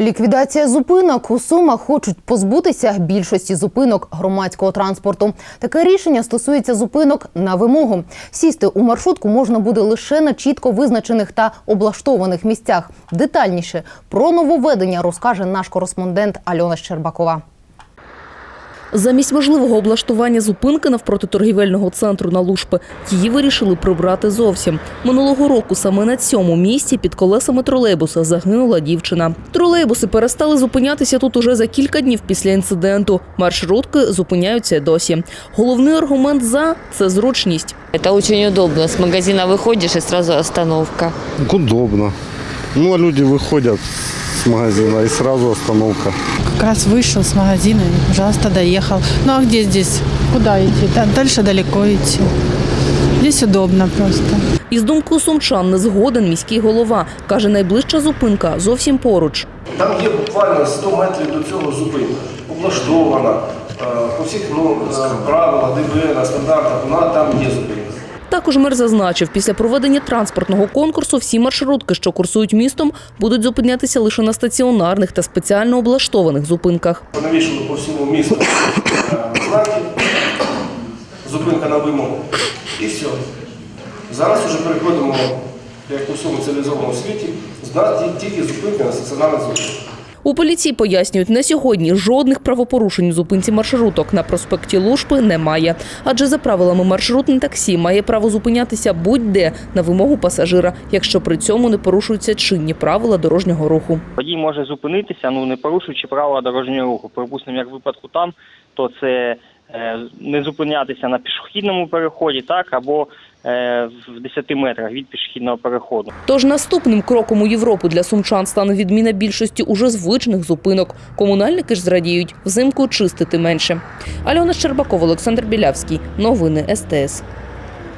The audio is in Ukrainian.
Ліквідація зупинок у Сумах хочуть позбутися більшості зупинок громадського транспорту. Таке рішення стосується зупинок на вимогу. Сісти у маршрутку можна буде лише на чітко визначених та облаштованих місцях. Детальніше про нововведення розкаже наш кореспондент Альона Щербакова. Замість можливого облаштування зупинки навпроти торгівельного центру на Лушпи її вирішили прибрати зовсім. Минулого року саме на цьому місці під колесами тролейбуса загинула дівчина. Тролейбуси перестали зупинятися тут уже за кілька днів після інциденту. Маршрутки зупиняються й досі. Головний аргумент за це зручність. Это очень удобно. С магазина выходишь и сразу остановка. Удобно. Ну, а люди выходят с магазина и сразу остановка. Как раз вышел с магазина и, пожалуйста, доехал. Ну а где здесь? Куда идти? Да, Дальше далеко идти. Здесь удобно просто. Із думкою сумчан не згоден міський голова. Каже, найближча зупинка зовсім поруч. Там є буквально 100 метрів до цього зупинка, облаштована е, по всіх ну, правилах, ДБН, стандартах, вона там є зупинка. Також мер зазначив, після проведення транспортного конкурсу всі маршрутки, що курсують містом, будуть зупинятися лише на стаціонарних та спеціально облаштованих зупинках. Навішали по всьому місту е, знаки, зупинка на вимогу і все. Зараз вже переходимо, як у всьому цивілізованому світі, знати тільки зупинки на стаціонарних зупинках. У поліції пояснюють, на сьогодні жодних правопорушень у зупинці маршруток на проспекті Лушпи немає. Адже за правилами маршрутне таксі має право зупинятися будь-де на вимогу пасажира, якщо при цьому не порушуються чинні правила дорожнього руху. Водій може зупинитися, ну не порушуючи правила дорожнього руху. Припустимо, як випадку там, то це е, не зупинятися на пішохідному переході, так або в 10 метрах від пішохідного переходу. Тож наступним кроком у Європу для сумчан стане відміна більшості уже звичних зупинок. Комунальники ж зрадіють взимку чистити менше. Альона Щербакова, Олександр Білявський. Новини СТС.